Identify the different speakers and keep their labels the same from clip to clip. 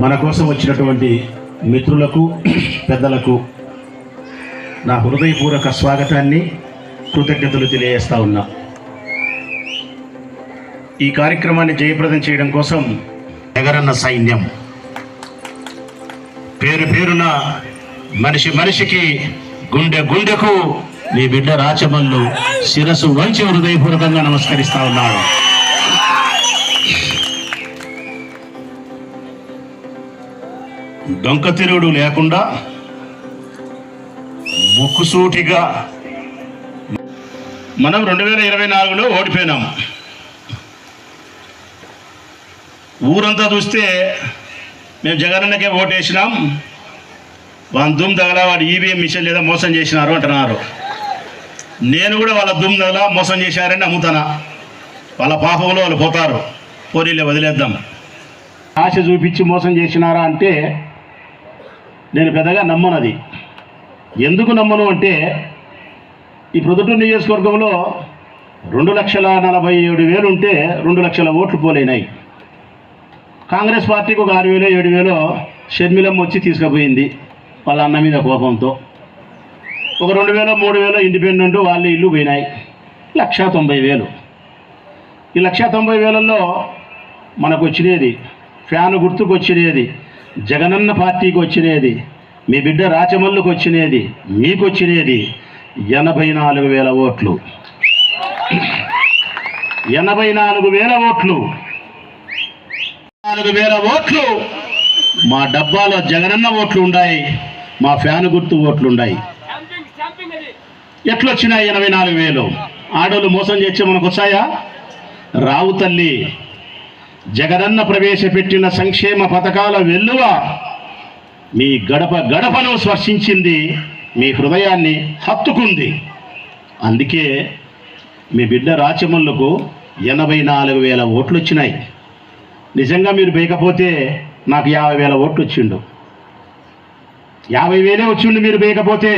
Speaker 1: మన కోసం వచ్చినటువంటి మిత్రులకు పెద్దలకు నా హృదయపూర్వక స్వాగతాన్ని కృతజ్ఞతలు తెలియజేస్తా ఉన్నా. ఈ కార్యక్రమాన్ని జయప్రదం చేయడం కోసం జగనన్న సైన్యం. పేరు పేరున మనిషి మనిషికి గుండె గుండెకు మీ బిడ్డ రాచమల్లు శిరసు వంచి హృదయపూర్వకంగా నమస్కరిస్తా ఉన్నాను డొంకతిరుడు లేకుండా ముక్కుసూటిగా మనం రెండు వేల ఇరవై నాలుగులో ఓడిపోయినాం. ఊరంతా చూస్తే మేము జగనన్నకే వేసినాం వాళ్ళ దుమ్ తగల వాడు ఈవీఎం మిషన్ లేదా మోసం చేసినారు అంటున్నారు. నేను కూడా వాళ్ళ దుమ్ తగల మోసం చేశారని నమ్ముతానా? వాళ్ళ పాపంలో వాళ్ళు పోతారు. పోనీలే వదిలేద్దాం. ఆశ చూపించి మోసం చేసినారా అంటే నేను పెద్దగా నమ్మను అది. ఎందుకు నమ్మను అంటే ఈ ప్రొద్దుటూరు నియోజకవర్గంలో రెండు లక్షల నలభై ఏడు వేలు ఉంటే రెండు లక్షల ఓట్లు పోలేనాయి. కాంగ్రెస్ పార్టీకి ఒక ఆరు వేలు ఏడు వేలు షర్మిలమ్మ వచ్చి తీసుకుపోయింది వాళ్ళ అన్న మీద కోపంతో. ఒక రెండు వేలు మూడు వేలు ఇండిపెండెంట్ వాళ్ళ ఇల్లు పోయినాయి. లక్ష తొంభై వేలు. ఈ లక్ష తొంభై వేలలో మనకు వచ్చినది ఫ్యాన్ గుర్తుకు వచ్చినది జగనన్న పార్టీకి వచ్చినది మీ బిడ్డ రాచమల్లుకు వచ్చినది మీకు వచ్చినది ఎనభై నాలుగు వేల ఓట్లు. ఎనభై నాలుగు వేల ఓట్లు. నాలుగు వేల ఓట్లు మా డబ్బాలో జగనన్న ఓట్లు ఉన్నాయి మా ఫ్యాన్ గుర్తు ఓట్లు ఉన్నాయి ఎట్లొచ్చినాయి ఎనభై నాలుగు వేలు? ఆడోళ్ళు మోసం చేస్తే మనకు వచ్చాయా రావు తల్లి జగనన్న ప్రవేశపెట్టిన సంక్షేమ పథకాల వెల్లువ మీ గడప గడపను స్పర్శించింది మీ హృదయాన్ని హత్తుకుంది. అందుకే మీ బిడ్డ రాచమల్లుకు ఎనభై నాలుగు వేల ఓట్లు వచ్చినాయి నిజంగా మీరు వేయకపోతే నాకు యాభై వేల ఓట్లు వచ్చిండు. యాభై వేలే వచ్చిండు మీరు వేయకపోతే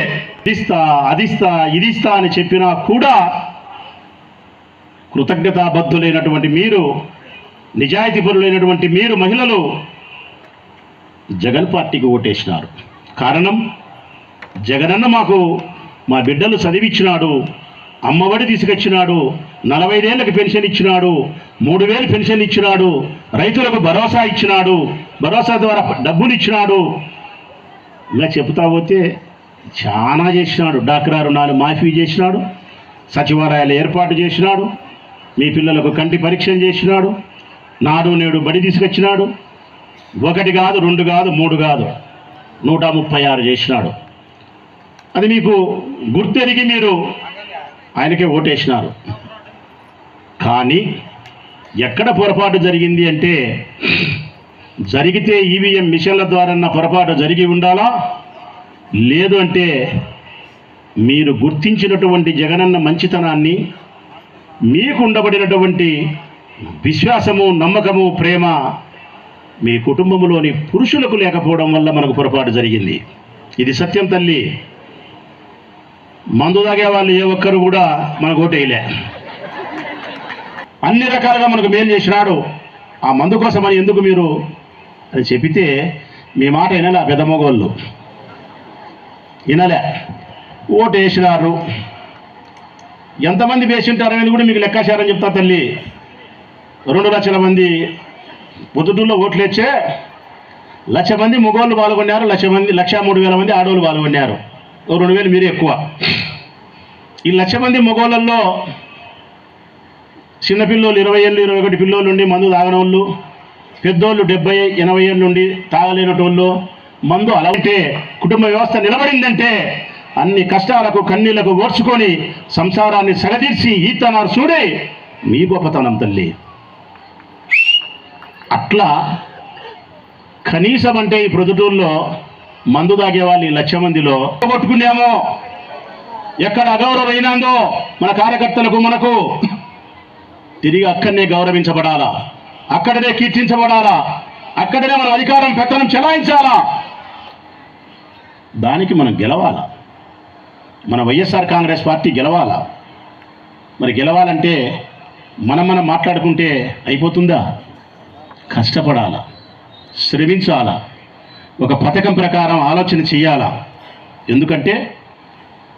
Speaker 1: ఇదిస్తా అదిస్తా ఇదిస్తా అని చెప్పినా కూడా కృతజ్ఞతాబద్ధులైనటువంటి మీరు నిజాయితీపరులైనటువంటి మీరు మహిళలు జగన్ పార్టీకి ఓటేసినారు. కారణం జగనన్న మాకు మా బిడ్డలు చదివిచ్చినాడు. అమ్మఒడి తీసుకొచ్చినాడు నలభైదేళ్ళకి పెన్షన్ ఇచ్చినాడు మూడు వేలు పెన్షన్ ఇచ్చినాడు రైతులకు భరోసా ఇచ్చినాడు భరోసా ద్వారా డబ్బులు ఇచ్చినాడు ఇలా చెప్తా పోతే చాలా చేసినాడు. డాక్రా రుణాలు మాఫీ చేసినాడు సచివాలయాలు ఏర్పాటు చేసినాడు మీ పిల్లలకు కంటి పరీక్షలు చేసినాడు నాడు నేడు బడి తీసుకొచ్చినాడు. ఒకటి కాదు రెండు కాదు మూడు కాదు నూట ముప్పై ఆరు చేసినాడు. అది మీకు గుర్తెరిగి మీరు ఆయనకే ఓటేసినారు. కానీ ఎక్కడ పొరపాటు జరిగింది అంటే జరిగితే ఈవీఎం మిషన్ల ద్వారా పొరపాటు జరిగి ఉండాలా? లేదు అంటే మీరు గుర్తించినటువంటి జగనన్న మంచితనాన్ని మీకు ఉండబడినటువంటి విశ్వాసము నమ్మకము ప్రేమ మీ కుటుంబంలోని పురుషులకు లేకపోవడం వల్ల మనకు పొరపాటు జరిగింది. ఇది సత్యం తల్లి. మందు తాగే వాళ్ళు ఏ ఒక్కరు కూడా మనకు ఓటేయలే అన్ని రకాలుగా మనకు మేలు చేసినాడు ఆ మందు కోసం అని ఎందుకు మీరు అని చెప్పితే మీ మాట వినలే ఆ పెద్ద వినలే. ఓటు వేసినారు. ఎంతమంది వేసింటారు అనేది కూడా మీకు లెక్కాచారం చెప్తా తల్లి. రెండు లక్షల మంది పొద్దుటూరులో ఓట్లు వచ్చే లక్ష మంది మగోళ్ళు పాల్గొన్నారు లక్ష మంది లక్ష మూడు వేల మంది ఆడవాళ్ళు పాల్గొన్నారు. రెండు వేలు మీరే ఎక్కువ. ఈ లక్ష మంది మగోళ్ళల్లో చిన్నపిల్లోళ్ళు ఇరవై ఏళ్ళు ఇరవై ఒకటి పిల్లోళ్ళు ఉండి మందు తాగనోళ్ళు పెద్దోళ్ళు డెబ్బై ఎనభై ఏళ్ళు నుండి తాగలేనటోళ్ళు మందు అలా ఉంటే కుటుంబ వ్యవస్థ నిలబడిందంటే అన్ని కష్టాలకు కన్నీళ్ళకు ఓర్చుకొని సంసారాన్ని సగదీర్చి ఈతనారు చూడే మీ గొప్పతనం తల్లి. అట్లా కనీసం అంటే ఈ ప్రొద్దుటూరులో మందు తాగే వాళ్ళు ఈ లక్ష మందిలో కొట్టుకున్నామో ఎక్కడ అగౌరవమైనాందో మన కార్యకర్తలకు మనకు. తిరిగి అక్కడనే గౌరవించబడాలా? అక్కడనే కీర్తించబడాలా? అక్కడనే మన అధికారం పెత్తనం చెలాయించాలా? దానికి మనం గెలవాలా? మన వైఎస్ఆర్ కాంగ్రెస్ పార్టీ గెలవాలా? మరి గెలవాలంటే మనం మనం మాట్లాడుకుంటే అయిపోతుందా? కష్టపడాలా? శ్రమించాలా? ఒక పథకం ప్రకారం ఆలోచన చేయాలా? ఎందుకంటే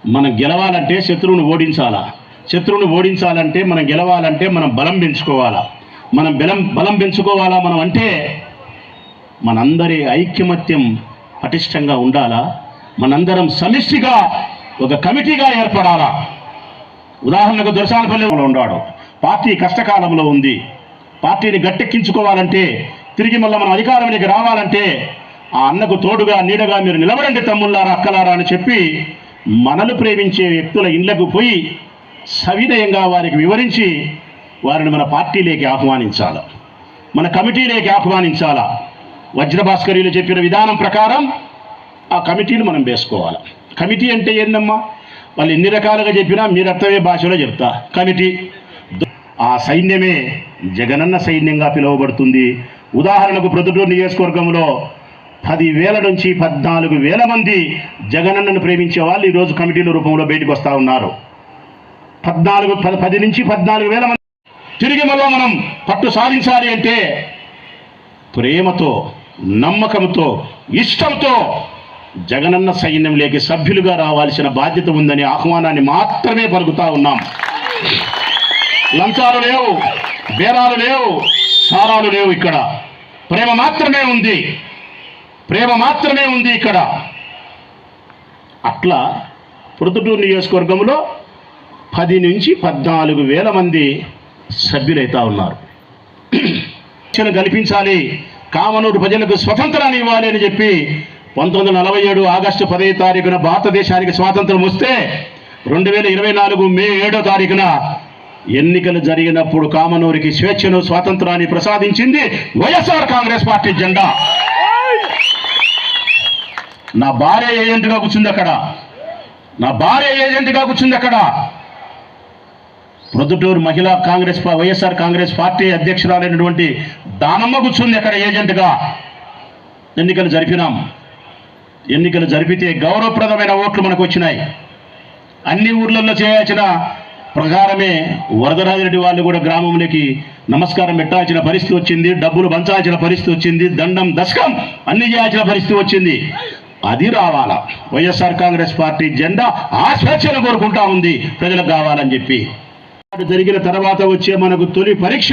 Speaker 1: మనం గెలవాలంటే శత్రువును ఓడించాలా? శత్రువును ఓడించాలంటే మనం గెలవాలంటే మనం బలం పెంచుకోవాలా? మనం బలం బలం పెంచుకోవాలా మనం అంటే మనందరి ఐక్యమత్యం పటిష్టంగా ఉండాలా? మనందరం సమిష్టిగా ఒక కమిటీగా ఏర్పడాలా? ఉదాహరణకు దొరసానపల్లిలో ఉన్నాడు. పార్టీ కష్టకాలంలో ఉంది. పార్టీని గట్టెక్కించుకోవాలంటే తిరిగి మళ్ళీ మనం అధికారంలోకి రావాలంటే ఆ అన్నకు తోడుగా నీడగా మీరు నిలబడండి తమ్ముళ్ళారా అక్కలారా అని చెప్పి మనలు ప్రేమించే వ్యక్తుల ఇళ్ళకు పోయి సవినయంగా వారికి వివరించి వారిని మన పార్టీలోకి ఆహ్వానించాలి. మన కమిటీలోకి ఆహ్వానించాలా. వజ్రభాస్కర్యులు చెప్పిన విధానం ప్రకారం ఆ కమిటీలు మనం వేసుకోవాలి. కమిటీ అంటే ఏందమ్మా? వాళ్ళు ఎన్ని రకాలుగా చెప్పినా మీరు అర్థమయ్యే భాషలో చెప్తా. కమిటీ ఆ సైన్యమే జగనన్న సైన్యంగా పిలువబడుతుంది. ఉదాహరణకు ప్రొద్దుటూరు నియోజకవర్గంలో పదివేల నుంచి పద్నాలుగు వేల మంది జగనన్నను ప్రేమించే వాళ్ళు ఈరోజు కమిటీల రూపంలో బయటకు వస్తూ ఉన్నారు. పద్నాలుగు పది పది నుంచి పద్నాలుగు వేల మంది. తిరిగి మళ్ళా మనం పట్టు సాధించాలి అంటే ప్రేమతో నమ్మకంతో ఇష్టంతో జగనన్న సైన్యంలోకి సభ్యులుగా రావాల్సిన బాధ్యత ఉందని ఆహ్వానాన్ని మాత్రమే పలుకుతా ఉన్నాం. లంచాలు లేవు బేరాలు లేవు సారాలు లేవు ఇక్కడ. ప్రేమ మాత్రమే ఉంది. ప్రేమ మాత్రమే ఉంది ఇక్కడ. అట్లా ప్రొద్దుటూరు నియోజకవర్గంలో పది నుంచి పద్నాలుగు వేల మంది సభ్యులైతా ఉన్నారు. రక్షణ కల్పించాలి. కామనూరు ప్రజలకు స్వతంత్రాన్ని ఇవ్వాలి అని చెప్పి పంతొమ్మిది వందల నలభై ఏడు ఆగస్టు పదహై తారీఖున భారతదేశానికి స్వాతంత్రం వస్తే రెండు వేల ఇరవై నాలుగు మే ఏడో తారీఖున ఎన్నికలు జరిగినప్పుడు కామనూరికి స్వేచ్ఛను స్వాతంత్రాన్ని ప్రసాదించింది వైఎస్ఆర్ కాంగ్రెస్ పార్టీ జెండా. నా భార్య ఏజెంట్గా కూర్చుంది అక్కడ. నా భార్య ఏజెంట్గా కూర్చుంది అక్కడ. ప్రొద్దుటూరు మహిళా కాంగ్రెస్ వైఎస్ఆర్ కాంగ్రెస్ పార్టీ అధ్యక్షురాలైనటువంటి దానమ్మ కూర్చుంది అక్కడ ఏజెంట్గా. ఎన్నికలు జరిపినాం. ఎన్నికలు జరిపితే గౌరవప్రదమైన ఓట్లు మనకు వచ్చినాయి. అన్ని ఊర్లలో చేయాల్సిన ప్రకారమే వరదరాజిరెడ్డి వాళ్ళు కూడా గ్రామంలోకి నమస్కారం పెట్టాల్సిన పరిస్థితి వచ్చింది. డబ్బులు పంచాల్సిన పరిస్థితి వచ్చింది. దండం దశకం అన్ని చేయాల్సిన పరిస్థితి వచ్చింది. అది రావాలా? వైఎస్ఆర్ కాంగ్రెస్ పార్టీ జెండా ఆ స్వేచ్ఛను కోరుకుంటా ఉంది. ప్రజలకు కావాలని చెప్పి. జరిగిన తర్వాత వచ్చే మనకు తొలి పరీక్ష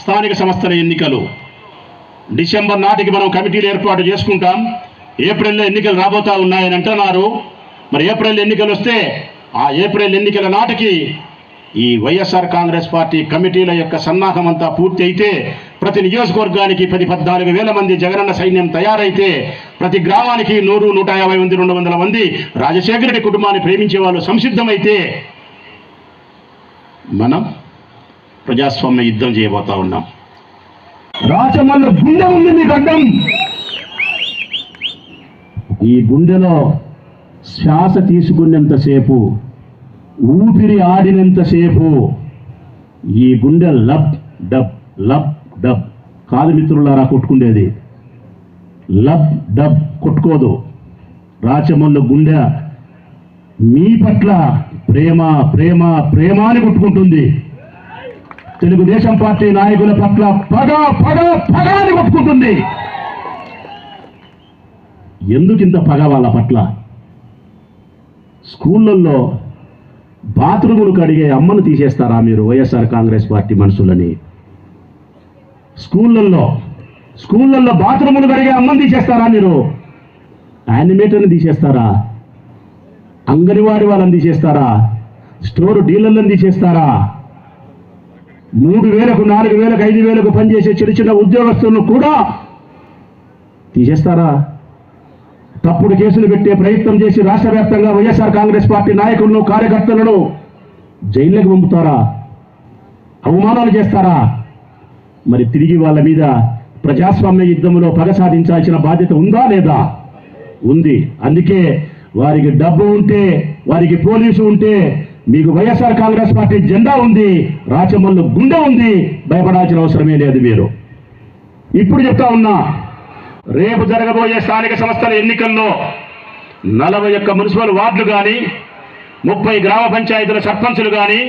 Speaker 1: స్థానిక సంస్థల ఎన్నికలు. డిసెంబర్ నాటికి మనం కమిటీలు ఏర్పాటు చేసుకుంటాం. ఏప్రిల్లో ఎన్నికలు రాబోతా ఉన్నాయని అంటున్నారు. మరి ఏప్రిల్ ఎన్నికలు వస్తే ఆ ఏప్రిల్ ఎన్నికల నాటికి ఈ వైఎస్ఆర్ కాంగ్రెస్ పార్టీ కమిటీల యొక్క సన్నాహం అంతా పూర్తి అయితే ప్రతి నియోజకవర్గానికి పది పద్నాలుగు వేల మంది జగనన్న సైన్యం తయారైతే ప్రతి గ్రామానికి నూరు నూట యాభై మంది రెండు వందల మంది రాజశేఖర రెడ్డి కుటుంబాన్ని ప్రేమించే వాళ్ళు సంసిద్ధమైతే మనం ప్రజాస్వామ్య యుద్ధం చేయబోతా ఉన్నాం. రాచమల్ల గుండె ఉంది మీకు అడ్డం ఈ గుండెలో శ్వాస తీసుకున్నంతసేపు ఊపిరి ఆడినంతసేపు ఈ గుండె లబ్ డబ్ లబ్ డబ్ కాదు మిత్రులారా కొట్టుకుండేది. Lub dub కొట్టుకోదు. రాచమల్లు గుండె మీ పట్ల ప్రేమ ప్రేమ ప్రేమ అని కొట్టుకుంటుంది. తెలుగుదేశం పార్టీ నాయకుల పట్ల పగ పగ పగ అని కొట్టుకుంటుంది. ఎందుకు ఇంత పగ వాళ్ళ పట్ల? స్కూళ్ళల్లో బాత్రూములు కడిగే అమ్మను తీసేస్తారా మీరు వైఎస్ఆర్ కాంగ్రెస్ పార్టీ మనుషులని? స్కూళ్ళల్లో స్కూళ్ళల్లో బాత్రూములు కడిగే అమ్మని తీసేస్తారా మీరు? యానిమేటర్ని తీసేస్తారా? అంగన్వాడి వాళ్ళని తీసేస్తారా? స్టోర్ డీలర్లను తీసేస్తారా? మూడు వేలకు నాలుగు వేలకు ఐదు వేలకు పనిచేసే చిన్న చిన్న ఉద్యోగస్తులను కూడా తీసేస్తారా? తప్పుడు కేసులు పెట్టే ప్రయత్నం చేసి రాష్ట్ర వ్యాప్తంగా వైఎస్ఆర్ కాంగ్రెస్ పార్టీ నాయకులను కార్యకర్తలను జైల్లోకి పంపుతారా? అవమానాలు చేస్తారా? మరి తిరిగి వాళ్ళ మీద ప్రజాస్వామ్య యుద్ధంలో పగ సాధించాల్సిన బాధ్యత ఉందా లేదా? ఉంది. అందుకే వారికి డబ్బు ఉంటే వారికి పోలీసు ఉంటే మీకు వైఎస్ఆర్ కాంగ్రెస్ పార్టీ జెండా ఉంది రాచమల్లు గుండె ఉంది భయపడాల్సిన అవసరమే లేదు మీరు. ఇప్పుడు చెప్తా ఉన్నా రేపు జరగబోయే స్థానిక సంస్థల ఎన్నికల్లో నలభై ఒక్క మున్సిపల్ వార్డులు కానీ ముప్పై గ్రామ పంచాయతీల సర్పంచులు కానీ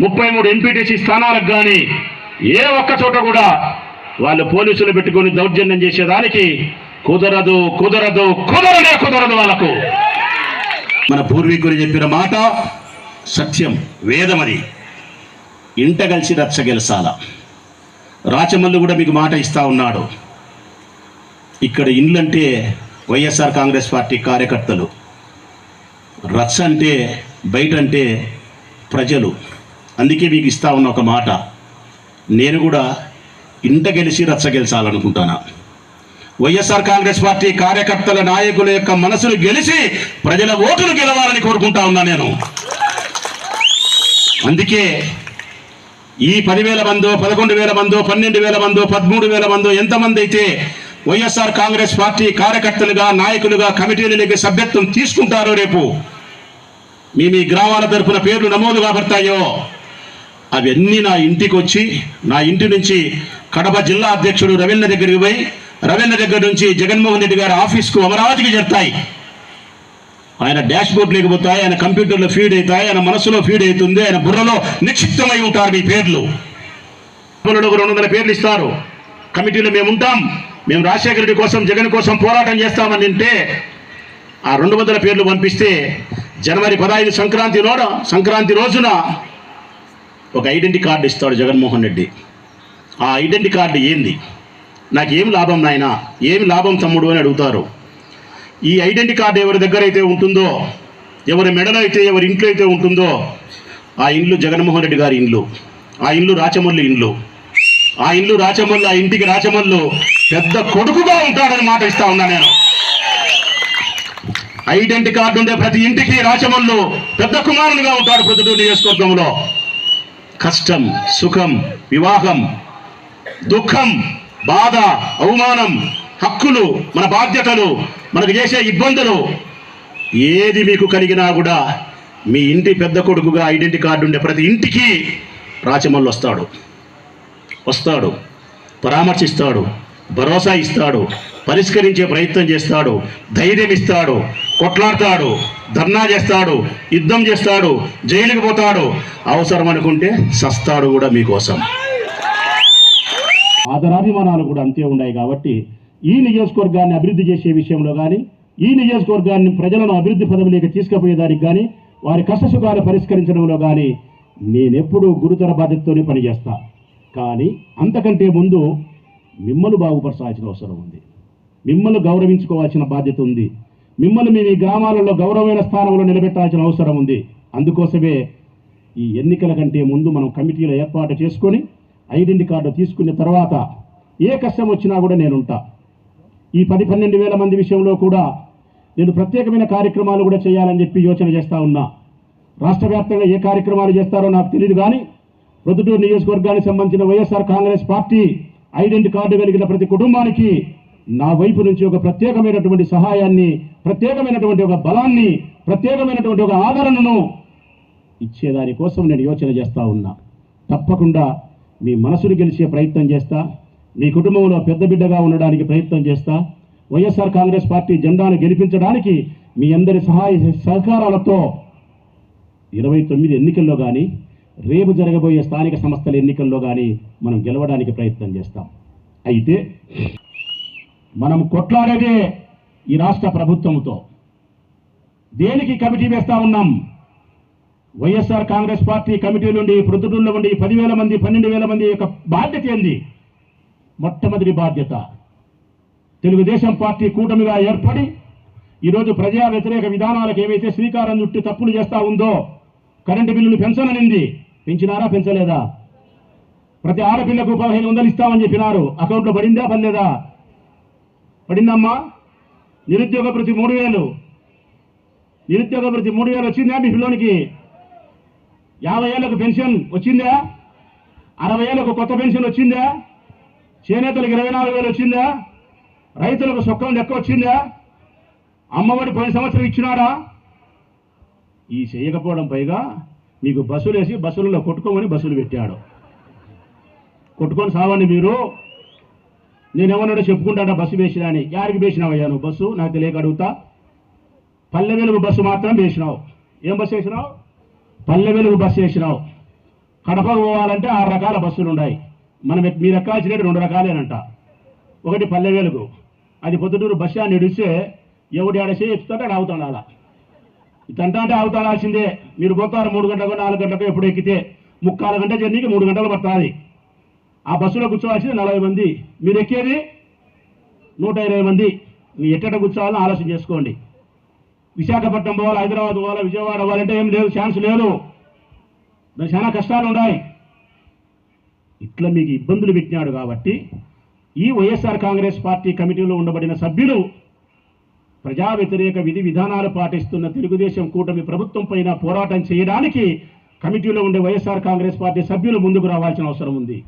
Speaker 1: ముప్పై మూడు ఎంపీటీసీ స్థానాలకు కానీ ఏ ఒక్క చోట కూడా వాళ్ళు పోలీసులు పెట్టుకొని దౌర్జన్యం చేసేదానికి కుదరదు కుదరదు కుదరనే కుదరదు వాళ్ళకు. మన పూర్వీకులు చెప్పిన మాట సత్యం వేదమది ఇంట కలిసి రచ్చ గెలసాల. రాచమల్లు కూడా మీకు మాట ఇస్తా ఉన్నాడు. ఇక్కడ ఇండ్లంటే వైఎస్ఆర్ కాంగ్రెస్ పార్టీ కార్యకర్తలు. రచ్చ అంటే బయట అంటే ప్రజలు. అందుకే మీకు ఇస్తా ఉన్న ఒక మాట. నేను కూడా ఇంట గెలిచి రచ్చ గెలిచాలనుకుంటానా? వైఎస్ఆర్ కాంగ్రెస్ పార్టీ కార్యకర్తల నాయకుల యొక్క మనసును గెలిచి ప్రజల ఓటును గెలవాలని కోరుకుంటా ఉన్నా నేను. అందుకే ఈ పదివేల మందో పదకొండు వేల మందో పన్నెండు వేల మందో పదమూడు వేల మందో ఎంతమంది అయితే వైఎస్ఆర్ కాంగ్రెస్ పార్టీ కార్యకర్తలుగా నాయకులుగా కమిటీలకి సభ్యత్వం తీసుకుంటారో రేపు మీ మీ గ్రామాల తరఫున పేర్లు నమోదు కాబడతాయో అవన్నీ నా ఇంటికి వచ్చి నా ఇంటి నుంచి కడప జిల్లా అధ్యక్షుడు రవీంద్ర దగ్గరికి పోయి రవీంద్ర దగ్గర నుంచి జగన్మోహన్ రెడ్డి గారి ఆఫీస్కు అమరావతికి చేరుతాయి. ఆయన డాష్ బోర్డ్ లేకపోతాయి ఆయన కంప్యూటర్లో ఫీడ్ అవుతాయి ఆయన మనసులో ఫీడ్ అవుతుంది ఆయన బుర్రలో నిక్షిప్తమై ఉంటారు మీ పేర్లు. ఒక రెండు వందల పేర్లు ఇస్తారు. కమిటీలో మేము ఉంటాం. మేము రాజశేఖర రెడ్డి కోసం జగన్ కోసం పోరాటం చేస్తామని అంటే ఆ రెండు వందల పేర్లు పంపిస్తే జనవరి పదహైదు సంక్రాంతి రోజు సంక్రాంతి రోజున ఒక ఐడెంటిటీ కార్డు ఇస్తాడు జగన్మోహన్ రెడ్డి. ఆ ఐడెంటిటీ కార్డు ఏంది? నాకు లాభం నాయన? ఏం లాభం తమ్ముడు అని అడుగుతారు. ఈ ఐడెంటిటీ కార్డు ఎవరి దగ్గర అయితే ఉంటుందో ఎవరి మెడలో అయితే ఎవరి ఇంట్లో అయితే ఉంటుందో ఆ ఇండ్లు జగన్మోహన్ రెడ్డి గారి ఇండ్లు ఆ ఇండ్లు రాచమల్లు ఇండ్లు. ఆ ఇల్లు రాచమల్లు ఆ ఇంటికి రాచమల్లు పెద్ద కొడుకుగా ఉంటాడని మాట ఇస్తా ఉన్నా నేను. ఐడెంటిటీ కార్డు ఉండే ప్రతి ఇంటికి రాచమల్లు పెద్ద కుమారునిగా ఉంటాడు ప్రొద్దుటూరు నియోజకవర్గంలో. కష్టం సుఖం వివాహం దుఃఖం బాధ అవమానం హక్కులు మన బాధ్యతలు మనకు చేసే ఇబ్బందులు. ఏది మీకు కలిగినా కూడా మీ ఇంటి పెద్ద కొడుకుగా ఐడెంటిటీ కార్డు ఉండే ప్రతి ఇంటికి రాచమల్లు వస్తాడు. వస్తాడు. పరామర్శిస్తాడు. భరోసా ఇస్తాడు. పరిష్కరించే ప్రయత్నం చేస్తాడు ధైర్యం ఇస్తాడు కొట్లాడతాడు ధర్నా చేస్తాడు యుద్ధం చేస్తాడు జైలుకి పోతాడు. అవసరం అనుకుంటే సస్తాడు కూడా మీకోసం. ఆదరాభిమానాలు కూడా అంతే ఉన్నాయి కాబట్టి ఈ నియోజకవర్గాన్ని అభివృద్ధి చేసే విషయంలో కానీ ఈ నియోజకవర్గాన్ని ప్రజలను అభివృద్ధి పదవిలోకి తీసుకుపోయేదానికి కానీ వారి కష్టసుఖాలు పరిష్కరించడంలో కానీ నేనెప్పుడూ గురుతర బాధ్యతతోనే పనిచేస్తా. కానీ అంతకంటే ముందు మిమ్మల్ని బాగుపరచాల్సిన అవసరం ఉంది. మిమ్మల్ని గౌరవించుకోవాల్సిన బాధ్యత ఉంది. మిమ్మల్ని మీ గ్రామాలలో గౌరవమైన స్థానంలో నిలబెట్టాల్సిన అవసరం ఉంది. అందుకోసమే ఈ ఎన్నికల కంటే ముందు మనం కమిటీలు ఏర్పాటు చేసుకొని ఐడెంటిటీ కార్డు తీసుకున్న తర్వాత ఏ కష్టం వచ్చినా కూడా నేనుంటా. ఈ పది పన్నెండు వేల మంది విషయంలో కూడా నేను ప్రత్యేకమైన కార్యక్రమాలు కూడా చేయాలని చెప్పి యోచన చేస్తూ ఉన్నా. రాష్ట్ర వ్యాప్తంగా ఏ కార్యక్రమాలు చేస్తారో నాకు తెలియదు కానీ ప్రొద్దుటూరు నియోజకవర్గానికి సంబంధించిన YSR Congress party identity card కలిగిన ప్రతి కుటుంబానికి నా వైపు నుంచి ఒక ప్రత్యేకమైనటువంటి సహాయాన్ని ప్రత్యేకమైనటువంటి ఒక బలాన్ని ప్రత్యేకమైనటువంటి ఒక ఆదరణను ఇచ్చేదాని కోసం నేను యోచన చేస్తూ ఉన్నా. తప్పకుండా మీ మనసును గెలిచే ప్రయత్నం చేస్తా. మీ కుటుంబంలో పెద్ద బిడ్డగా ఉండడానికి ప్రయత్నం చేస్తా. వైఎస్ఆర్ కాంగ్రెస్ పార్టీ జెండాను గెలిపించడానికి మీ అందరి సహాయ సహకారాలతో ఇరవై తొమ్మిది ఎన్నికల్లో కానీ రేపు జరగబోయే స్థానిక సంస్థల ఎన్నికల్లో కానీ మనం గెలవడానికి ప్రయత్నం చేస్తాం. అయితే మనం కొట్లాడేదే ఈ రాష్ట్ర ప్రభుత్వంతో దేనికి కమిటీ వేస్తా ఉన్నాం? వైఎస్ఆర్ కాంగ్రెస్ పార్టీ కమిటీ నుండి ప్రొద్దుటూరులో ఉండి పదివేల మంది పన్నెండు వేల మంది యొక్క బాధ్యత ఏంది? మొట్టమొదటి బాధ్యత. తెలుగుదేశం పార్టీ కూటమిగా ఏర్పడి ఈరోజు ప్రజా వ్యతిరేక విధానాలకు ఏవైతే శ్రీకారం చుట్టి తప్పులు చేస్తూ ఉందో కరెంటు బిల్లులు పెంచననింది. పెంచినారా పెంచలేదా? ప్రతి ఆడపిల్లకు పదిహేను వందలు ఇస్తామని చెప్పినారు. అకౌంట్లో పడిందా పడలేదా? పడిందమ్మా. నిరుద్యోగ ప్రతి మూడు వేలు. నిరుద్యోగ ప్రతి మూడు వేలు వచ్చిందా మీ పిల్లోనికి? యాభై ఏళ్ళకు పెన్షన్ వచ్చిందా? అరవై ఏళ్ళకు కొత్త పెన్షన్ వచ్చిందా? చేనేతలకు ఇరవై నాలుగు వేలు వచ్చిందా? రైతులకు సొక్కం లెక్క వచ్చిందా? అమ్మఒడి పోయిన సంవత్సరం ఇచ్చినాడా? ఈ చేయకపోవడం పైగా మీకు బస్సులు వేసి బస్సులలో కొట్టుకోమని బస్సులు పెట్టాడు. కొట్టుకొని సావండి మీరు. నేనేమన్నాడో చెప్పుకుంటాడా బస్సు వేసినా అని? యారికి వేసినావయ్యా నువ్వు బస్సు? నాకు తెలియక అడుగుతా. పల్లె వెలుగు బస్సు మాత్రం వేసినావు. ఏం బస్సు వేసినావు? పల్లె వెలుగు బస్సు వేసినావు. కడపకు పోవాలంటే ఆరు రకాల బస్సులు ఉన్నాయి. మనం ఎక్- మీరు ఎక్కాల్సిన రెండు రకాలేనంట. ఒకటి పల్లె వెలుగు. అది పొద్దుటూరు బస్ అని ఇడిస్తే ఎవడు ఆడసే చేయి ఎత్తుతాడో ఆడ అవుతాడు అలా ఇతంటా అంటే అవుతాడాల్సిందే మీరు పోతారు మూడు గంటలకు నాలుగు గంటలకు ఎప్పుడు ఎక్కితే ముక్కాలు గంట జర్నీకి మూడు గంటలు పడుతుంది. ఆ బస్సులో కూర్చోవాల్సింది నలభై మంది. మీరు ఎక్కేది? నూట ఇరవై మంది. మీ ఎట్టట కూర్చోవాలని ఆలోచన చేసుకోండి. విశాఖపట్నం పోవాలి హైదరాబాద్ పోవాలి విజయవాడ పోవాలంటే ఏం లేదు ఛాన్స్ లేదు. దాని చాలా కష్టాలు ఉన్నాయి. ఇట్లా మీకు ఇబ్బందులు పెట్టినాడు కాబట్టి ఈ వైఎస్ఆర్ కాంగ్రెస్ పార్టీ కమిటీలో ఉండబడిన సభ్యులు ప్రజా వ్యతిరేక విధి విధానాలు పాటిస్తున్న తెలుగుదేశం కూటమి ప్రభుత్వం పైన పోరాటం చేయడానికి కమిటీలో ఉండే వైఎస్ఆర్ కాంగ్రెస్ పార్టీ సభ్యులు ముందుకు రావాల్సిన అవసరం ఉంది.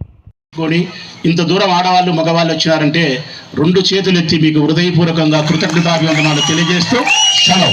Speaker 1: కొని ఇంత దూరం ఆడవాళ్ళు మగవాళ్ళు వచ్చినారంటే రెండు చేతులెత్తి మీకు హృదయపూర్వకంగా కృతజ్ఞతాభివందనాలు తెలియజేస్తూ సెలవు.